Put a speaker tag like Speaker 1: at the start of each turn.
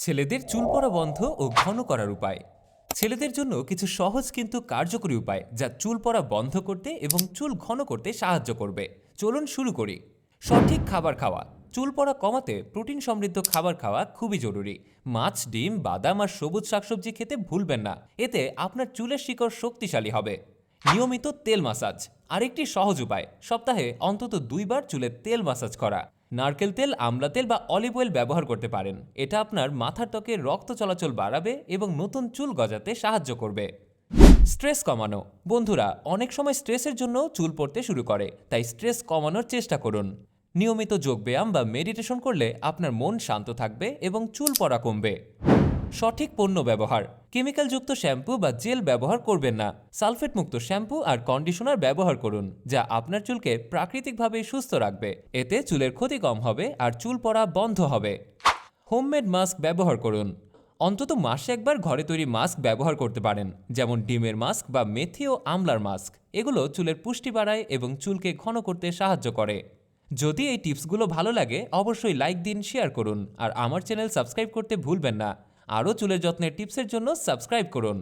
Speaker 1: ছেলেদের চুল পড়া বন্ধ ও ঘন করার উপায়। ছেলেদের জন্য কিছু সহজ কিন্তু কার্যকরী উপায়, যা চুল পড়া বন্ধ করতে এবং চুল ঘন করতে সাহায্য করবে। চলুন শুরু করি। সঠিক খাবার খাওয়া। চুল পড়া কমাতে প্রোটিন সমৃদ্ধ খাবার খাওয়া খুবই জরুরি। মাছ, ডিম, বাদাম আর সবুজ শাকসবজি খেতে ভুলবেন না। এতে আপনার চুলের শিকড় শক্তিশালী হবে। নিয়মিত তেল মাসাজ। আরেকটি সহজ উপায়, সপ্তাহে অন্তত দুইবার চুলের তেল মাসাজ করা। নারকেল তেল, আমলা তেল বা অলিভ অয়েল ব্যবহার করতে পারেন। এটা আপনার মাথার ত্বকে রক্ত চলাচল বাড়াবে এবং নতুন চুল গজাতে সাহায্য করবে। স্ট্রেস কমানো। বন্ধুরা, অনেক সময় স্ট্রেসের জন্য চুল পড়তে শুরু করে, তাই স্ট্রেস কমানোর চেষ্টা করুন। নিয়মিত যোগব্যায়াম বা মেডিটেশন করলে আপনার মন শান্ত থাকবে এবং চুল পড়া কমবে। সঠিক পণ্য ব্যবহার। কেমিক্যালযুক্ত শ্যাম্পু বা জেল ব্যবহার করবেন না। সালফেট মুক্ত শ্যাম্পু আর কন্ডিশনার ব্যবহার করুন, যা আপনার চুলকে প্রাকৃতিকভাবে সুস্থ রাখবে। এতে চুলের ক্ষতি কম হবে আর চুল পড়া বন্ধ হবে। হোমমেড মাস্ক ব্যবহার করুন। অন্তত মাসে একবার ঘরে তৈরি মাস্ক ব্যবহার করতে পারেন, যেমন ডিমের মাস্ক বা মেথি ও আমলার মাস্ক। এগুলো চুলের পুষ্টি বাড়ায় এবং চুলকে ঘন করতে সাহায্য করে। যদি এই টিপসগুলো ভালো লাগে, অবশ্যই লাইক দিন, শেয়ার করুন। আর আমার চ্যানেল সাবস্ক্রাইব করতে ভুলবেন না। আরও চুলের যত্নের টিপসের জন্য সাবস্ক্রাইব করুন।